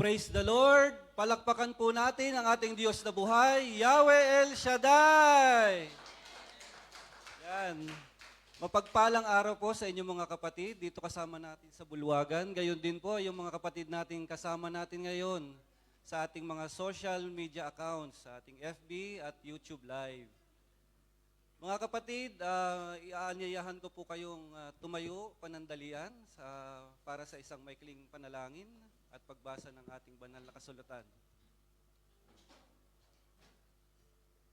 Praise the Lord! Palakpakan po natin ang ating Diyos na buhay, Yahweh El Shaddai! Yan. Mapagpalang araw po sa inyong mga kapatid dito kasama natin sa Bulwagan. Gayon din po yung mga kapatid natin kasama natin ngayon sa ating mga social media accounts, sa ating FB at YouTube Live. Mga kapatid, uh, iaanyayahan ko po kayong ah, tumayo panandalian sa, para sa isang maikling panalangin at pagbasa ng ating banal na kasulatan.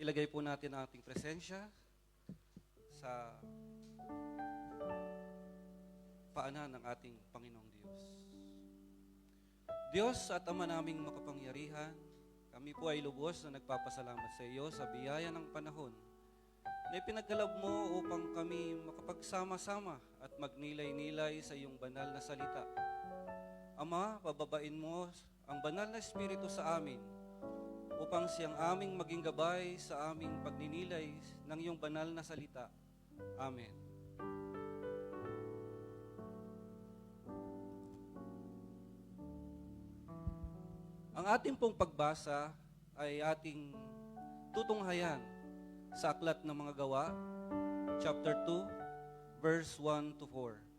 Ilagay po natin ang ating presensya sa paanan ng ating Panginoong Diyos. Diyos at Ama naming makapangyarihan, kami po ay lubos na nagpapasalamat sa iyo sa biyaya ng panahon na ipinagkalab mo upang kami makapagsama-sama at magnilay-nilay sa iyong banal na salita. Ama, pababain mo ang banal na Espiritu sa amin upang siyang aming maging gabay sa aming pagninilay ng iyong banal na salita. Amen. Ang ating pong pagbasa ay ating tutunghayan sa Aklat ng Mga Gawa, chapter 2, verse 1 to 4.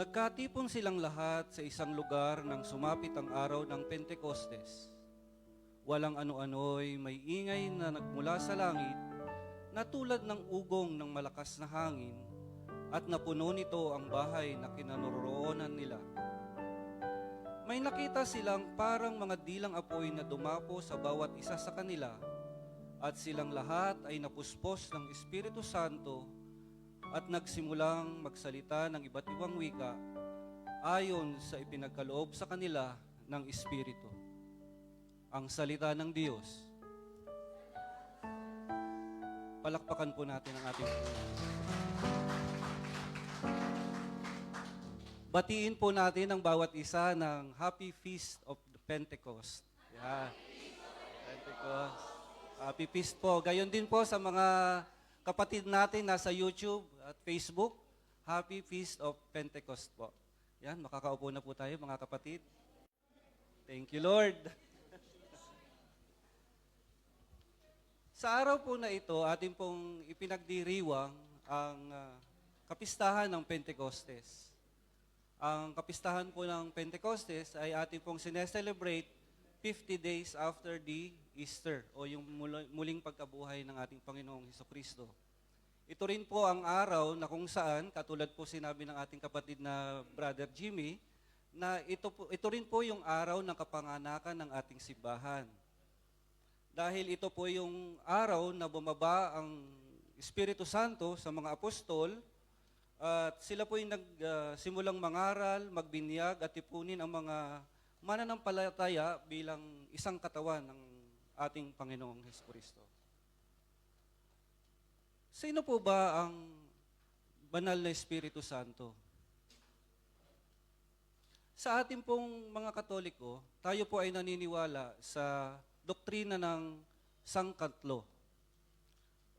Nagkatipon silang lahat sa isang lugar nang sumapit ang araw ng Pentecostes. Walang ano-ano'y may ingay na nagmula sa langit na tulad ng ugong ng malakas na hangin at napuno nito ang bahay na kinanoroonan nila. May nakita silang parang mga dilang apoy na dumapo sa bawat isa sa kanila at silang lahat ay napuspos ng Espiritu Santo at nagsimulang magsalita ng iba't ibang wika ayon sa ipinagkaloob sa kanila ng Espiritu. Ang salita ng Diyos. Palakpakan po natin ang ating Batiin po natin ang bawat isa ng Happy Feast of the Pentecost. Yeah. Pentecost. Happy Feast po. Gayon din po sa mga kapatid natin nasa YouTube at Facebook. Happy Feast of Pentecost po. Yan, makakaupo na po tayo mga kapatid. Thank you, Lord. Sa araw po na ito, ating pong ipinagdiriwang ang ah, kapistahan ng Pentecostes. Ang kapistahan po ng Pentecostes ay ating pong sineselebrate 50 days after the Easter o yung mul- muling pagkabuhay ng ating Panginoong Heso Kristo. Ito rin po ang araw na kung saan, katulad po sinabi ng ating kapatid na Brother Jimmy, na ito, po, ito rin po yung araw ng kapanganakan ng ating simbahan. Dahil ito po yung araw na bumaba ang Espiritu Santo sa mga apostol at sila po yung nagsimulang mangaral, magbinyag at tipunin ang mga mananampalataya bilang isang katawan ng ating Panginoong Hesus Kristo. Sino po ba ang banal na Espiritu Santo? Sa ating pong mga Katoliko, tayo po ay naniniwala sa doktrina ng sangkatlo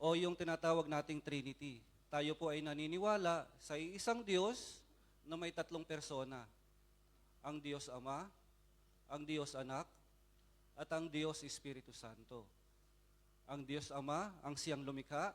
o yung tinatawag nating Trinity. Tayo po ay naniniwala sa isang Diyos na may tatlong persona. Ang Diyos Ama, ang Diyos Anak, at ang Diyos Espiritu Santo. Ang Diyos Ama, ang siyang lumikha,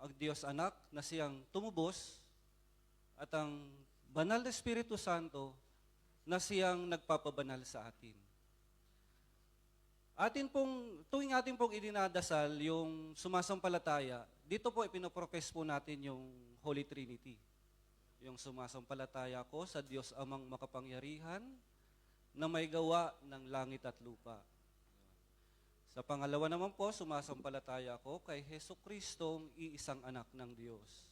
ang Diyos Anak na siyang tumubos, at ang Banal na Espiritu Santo na siyang nagpapabanal sa atin. Atin pong, tuwing atin pong idinadasal yung sumasampalataya, dito po ipinoprofess po natin yung Holy Trinity. Yung sumasampalataya ko sa Diyos amang makapangyarihan na may gawa ng langit at lupa. Sa pangalawa naman po, sumasampalataya ko kay Heso Kristong iisang anak ng Diyos.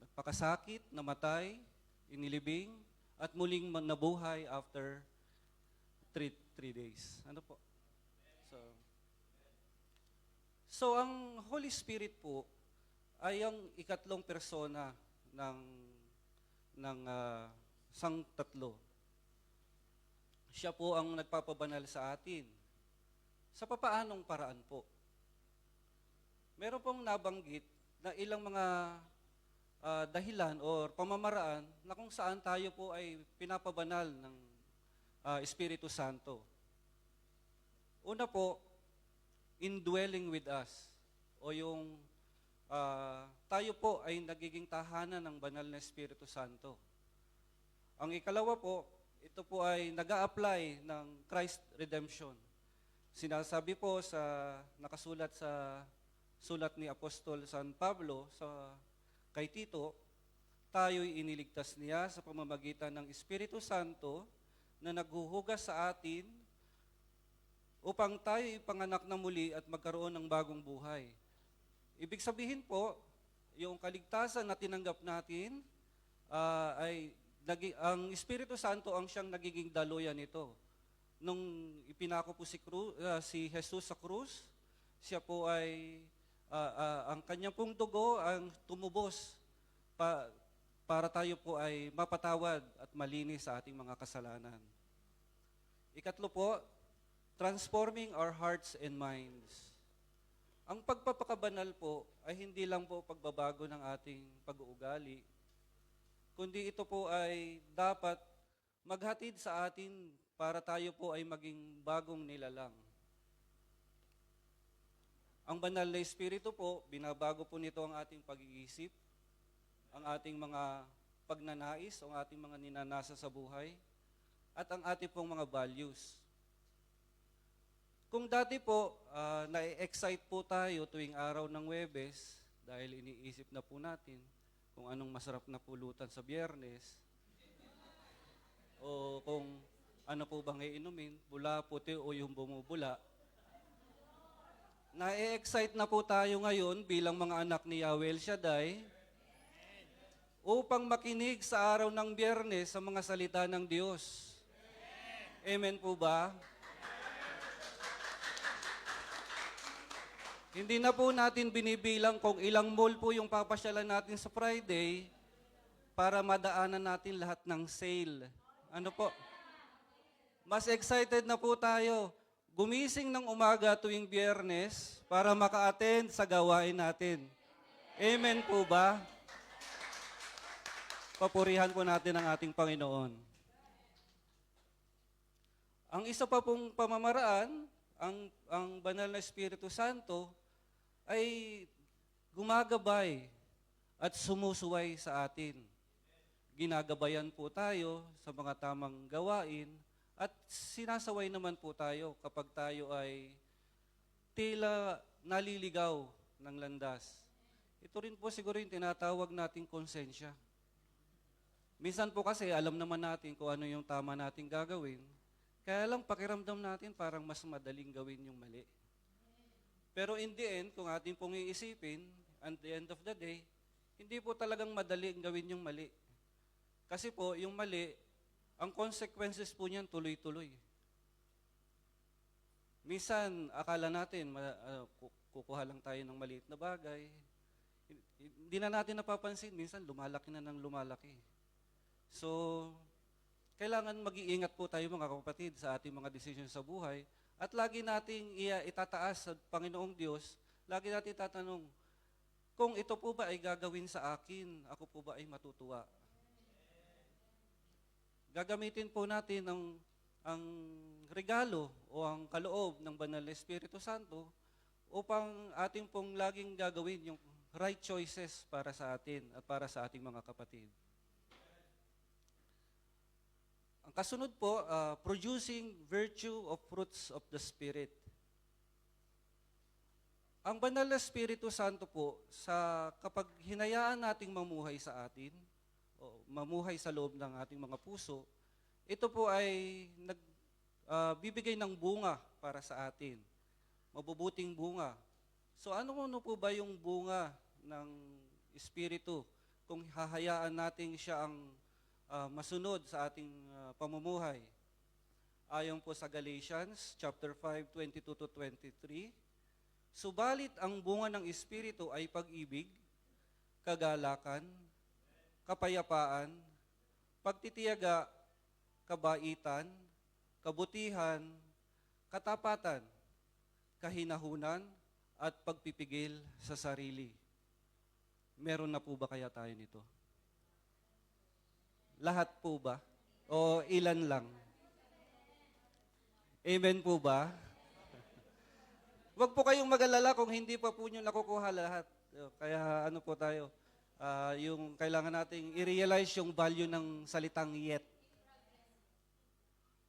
Nagpakasakit, namatay, inilibing, at muling nabuhay after three, three days. Ano po? So, so ang Holy Spirit po ay ang ikatlong persona ng ng ah, sang tatlo. Siya po ang nagpapabanal sa atin. Sa papaanong paraan po? Meron pong nabanggit na ilang mga ah, dahilan or pamamaraan na kung saan tayo po ay pinapabanal ng ah, Espiritu Santo. Una po, indwelling with us o yung ah, tayo po ay nagiging tahanan ng banal na Espiritu Santo. Ang ikalawa po, ito po ay nag apply ng Christ Redemption. Sinasabi po sa nakasulat sa sulat ni Apostol San Pablo sa kay Tito, tayo'y iniligtas niya sa pamamagitan ng Espiritu Santo na naghuhugas sa atin upang tayo ipanganak na muli at magkaroon ng bagong buhay. Ibig sabihin po, yung kaligtasan na tinanggap natin ah, ay nagi- ang Espiritu Santo ang siyang nagiging daluyan nito. Nung ipinako po si, Cru- ah, si Jesus sa krus, siya po ay ah, ah, ang kanyang pong dugo ang tumubos pa, para tayo po ay mapatawad at malinis sa ating mga kasalanan. Ikatlo po, transforming our hearts and minds. Ang pagpapakabanal po ay hindi lang po pagbabago ng ating pag-uugali, kundi ito po ay dapat maghatid sa atin para tayo po ay maging bagong nilalang. Ang banal na Espiritu po, binabago po nito ang ating pag-iisip, ang ating mga pagnanais, ang ating mga ninanasa sa buhay, at ang ating pong mga values. Kung dati po, ah, na-excite po tayo tuwing araw ng Webes dahil iniisip na po natin kung anong masarap na pulutan sa biyernes o kung ano po bang iinumin, bula, puti o yung bumubula. Na-excite na po tayo ngayon bilang mga anak ni Yahweh Shaddai upang makinig sa araw ng biyernes sa mga salita ng Diyos. Amen po ba? Hindi na po natin binibilang kung ilang mall po yung papasyalan natin sa Friday para madaanan natin lahat ng sale. Ano po? Mas excited na po tayo gumising ng umaga tuwing biyernes para maka-attend sa gawain natin. Amen po ba? Papurihan po natin ang ating Panginoon. Ang isa pa pong pamamaraan, ang, ang banal na Espiritu Santo ay gumagabay at sumusuway sa atin. Ginagabayan po tayo sa mga tamang gawain at sinasaway naman po tayo kapag tayo ay tila naliligaw ng landas. Ito rin po siguro yung tinatawag nating konsensya. Minsan po kasi alam naman natin kung ano yung tama nating gagawin, kaya lang pakiramdam natin parang mas madaling gawin yung mali. Pero in the end, kung ating pong iisipin, at the end of the day, hindi po talagang madaling gawin yung mali. Kasi po, yung mali, ang consequences po niyan tuloy-tuloy. Minsan, akala natin, ah, ku- kukuha lang tayo ng maliit na bagay. Hindi na natin napapansin, minsan lumalaki na ng lumalaki. So, kailangan mag-iingat po tayo mga kapatid sa ating mga decision sa buhay at lagi nating itataas sa Panginoong Diyos, lagi natin tatanong, kung ito po ba ay gagawin sa akin, ako po ba ay matutuwa? Gagamitin po natin ang, ang regalo o ang kaloob ng Banal na Espiritu Santo upang ating pong laging gagawin yung right choices para sa atin at para sa ating mga kapatid. Ang kasunod po, ah, producing virtue of fruits of the Spirit. Ang banal na Espiritu Santo po, sa kapag hinayaan nating mamuhay sa atin, o mamuhay sa loob ng ating mga puso, ito po ay nag, ah, bibigay ng bunga para sa atin. Mabubuting bunga. So ano ano po ba yung bunga ng Espiritu kung hahayaan natin siya ang ah, masunod sa ating ah, pamumuhay. Ayon po sa Galatians chapter 5, 22 to 23, Subalit ang bunga ng Espiritu ay pag-ibig, kagalakan, kapayapaan, pagtitiyaga, kabaitan, kabutihan, katapatan, kahinahunan, at pagpipigil sa sarili. Meron na po ba kaya tayo nito? Lahat po ba? O ilan lang? Amen po ba? Huwag po kayong mag-alala kung hindi pa po nyo nakukuha lahat. Kaya ano po tayo, ah, yung kailangan nating i-realize yung value ng salitang yet.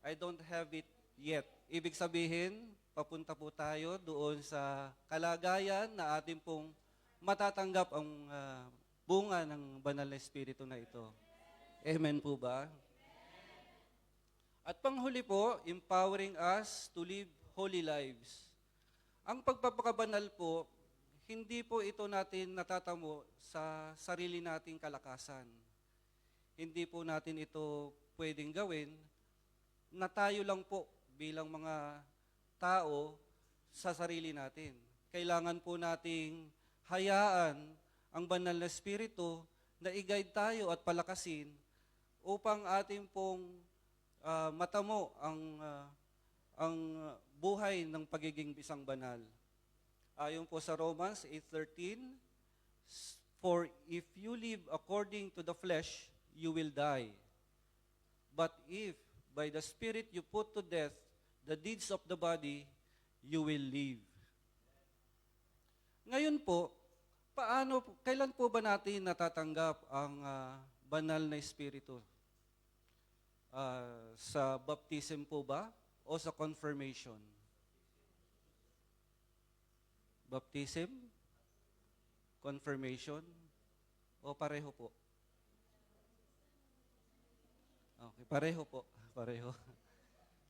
I don't have it yet. Ibig sabihin, papunta po tayo doon sa kalagayan na ating pong matatanggap ang ah, bunga ng banal na espiritu na ito. Amen po ba? At panghuli po, empowering us to live holy lives. Ang pagpapakabanal po, hindi po ito natin natatamo sa sarili nating kalakasan. Hindi po natin ito pwedeng gawin na tayo lang po bilang mga tao sa sarili natin. Kailangan po nating hayaan ang banal na espiritu na i-guide tayo at palakasin upang ating pong ah, matamo ang ah, ang buhay ng pagiging isang banal. Ayon po sa Romans 8:13, For if you live according to the flesh, you will die. But if by the Spirit you put to death the deeds of the body, you will live. Ngayon po, paano, kailan po ba natin natatanggap ang ah, banal na Espiritu? Ah, sa baptism po ba o sa confirmation? Baptism? Confirmation? O pareho po? Okay, pareho po. Pareho.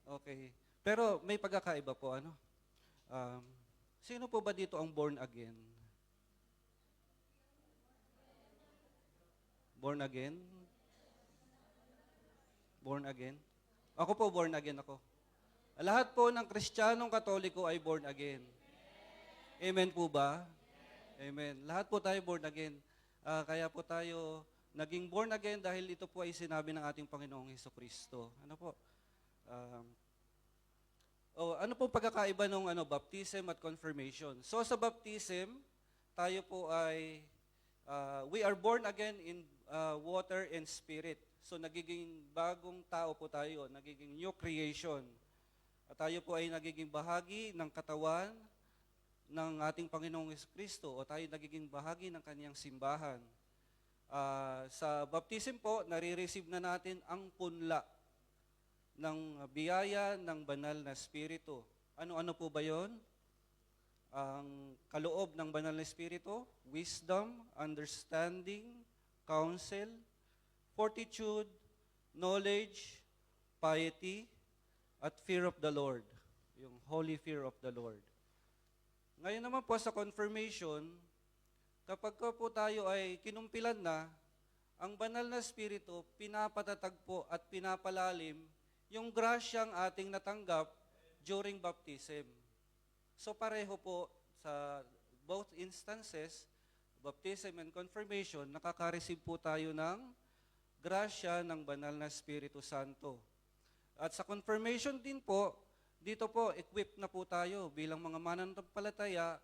Okay. Pero may pagkakaiba po, ano? Um, sino po ba dito ang born again? Born again? Born again? Ako po, born again ako. Lahat po ng Kristiyanong Katoliko ay born again. Amen po ba? Amen. Lahat po tayo born again. Ah, kaya po tayo naging born again dahil ito po ay sinabi ng ating Panginoong Heso Kristo. Ano po? Um, oh, ano po pagkakaiba ng ano, baptism at confirmation? So sa baptism, tayo po ay, ah, we are born again in ah, water and spirit. So nagiging bagong tao po tayo, nagiging new creation. At tayo po ay nagiging bahagi ng katawan ng ating Panginoong Kristo o tayo nagiging bahagi ng kanyang simbahan. Ah, sa baptism po, nare-receive na natin ang punla ng biyaya ng banal na Espiritu. Ano-ano po ba yon? Ang kaloob ng banal na Espiritu, wisdom, understanding, counsel, fortitude, knowledge, piety, at fear of the Lord. Yung holy fear of the Lord. Ngayon naman po sa confirmation, kapag ka po tayo ay kinumpilan na, ang banal na Espiritu, pinapatatag po at pinapalalim yung grasyang ating natanggap during baptism. So pareho po sa both instances, baptism and confirmation, nakaka-receive po tayo ng grasya ng banal na Espiritu Santo. At sa confirmation din po, dito po, equipped na po tayo bilang mga mananampalataya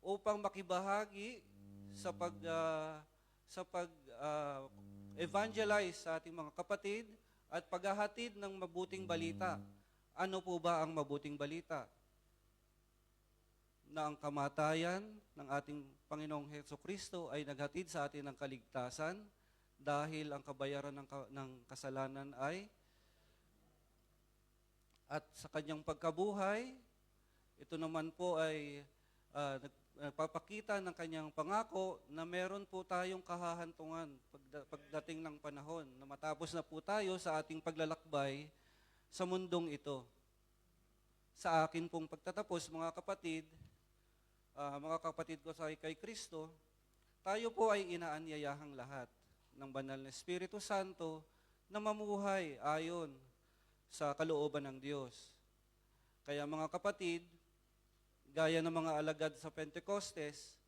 upang makibahagi sa pag ah, sa pag ah, evangelize sa ating mga kapatid at paghahatid ng mabuting balita. Ano po ba ang mabuting balita? Na ang kamatayan ng ating Panginoong Heso Kristo ay naghatid sa atin ng kaligtasan dahil ang kabayaran ng, ka- ng kasalanan ay at sa kanyang pagkabuhay, ito naman po ay nag- nagpapakita ng kanyang pangako na meron po tayong kahahantungan pagda- pagdating ng panahon na matapos na po tayo sa ating paglalakbay sa mundong ito. Sa akin pong pagtatapos, mga kapatid, ah, mga kapatid ko sa kay Kristo, tayo po ay inaanyayahang lahat ng banal na Espiritu Santo na mamuhay ayon sa kalooban ng Diyos. Kaya mga kapatid, gaya ng mga alagad sa Pentecostes,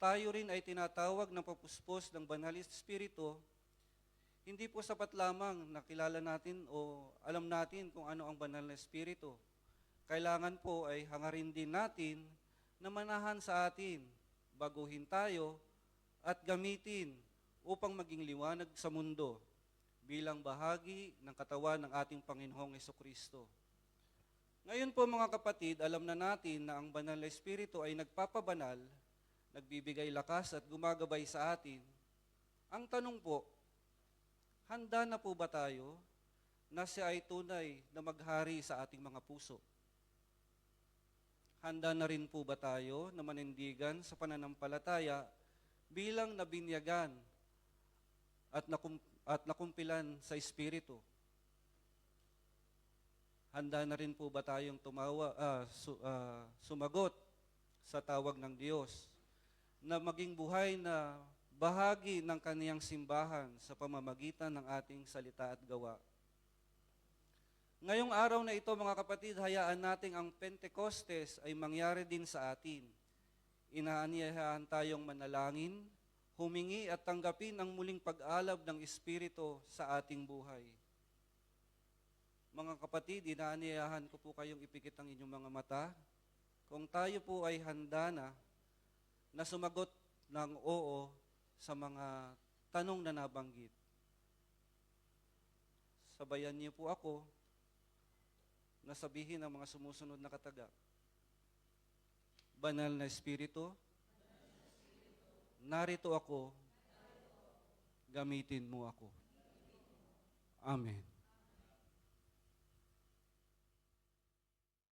tayo rin ay tinatawag ng papuspos ng Banal na Espiritu, hindi po sapat lamang na kilala natin o alam natin kung ano ang Banal na Espiritu. Kailangan po ay hangarin din natin na manahan sa atin, baguhin tayo, at gamitin upang maging liwanag sa mundo bilang bahagi ng katawan ng ating Panginoong Kristo. Ngayon po mga kapatid, alam na natin na ang banal na Espiritu ay nagpapabanal, nagbibigay lakas at gumagabay sa atin. Ang tanong po, handa na po ba tayo na siya ay tunay na maghari sa ating mga puso? Handa na rin po ba tayo na manindigan sa pananampalataya bilang nabinyagan at, nakum, at nakumpilan sa Espiritu? Handa na rin po ba tayong tumawa, ah, su- ah, sumagot sa tawag ng Diyos na maging buhay na bahagi ng kaniyang simbahan sa pamamagitan ng ating salita at gawa? Ngayong araw na ito mga kapatid, hayaan nating ang Pentecostes ay mangyari din sa atin. Inaanyayahan tayong manalangin, humingi at tanggapin ang muling pag-alab ng Espiritu sa ating buhay. Mga kapatid, inaanyayahan ko po kayong ipikit ang inyong mga mata. Kung tayo po ay handa na, na sumagot ng oo sa mga tanong na nabanggit. Sabayan niyo po ako na sabihin ang mga sumusunod na kataga. Banal na Espiritu, narito ako, gamitin mo ako. Amen.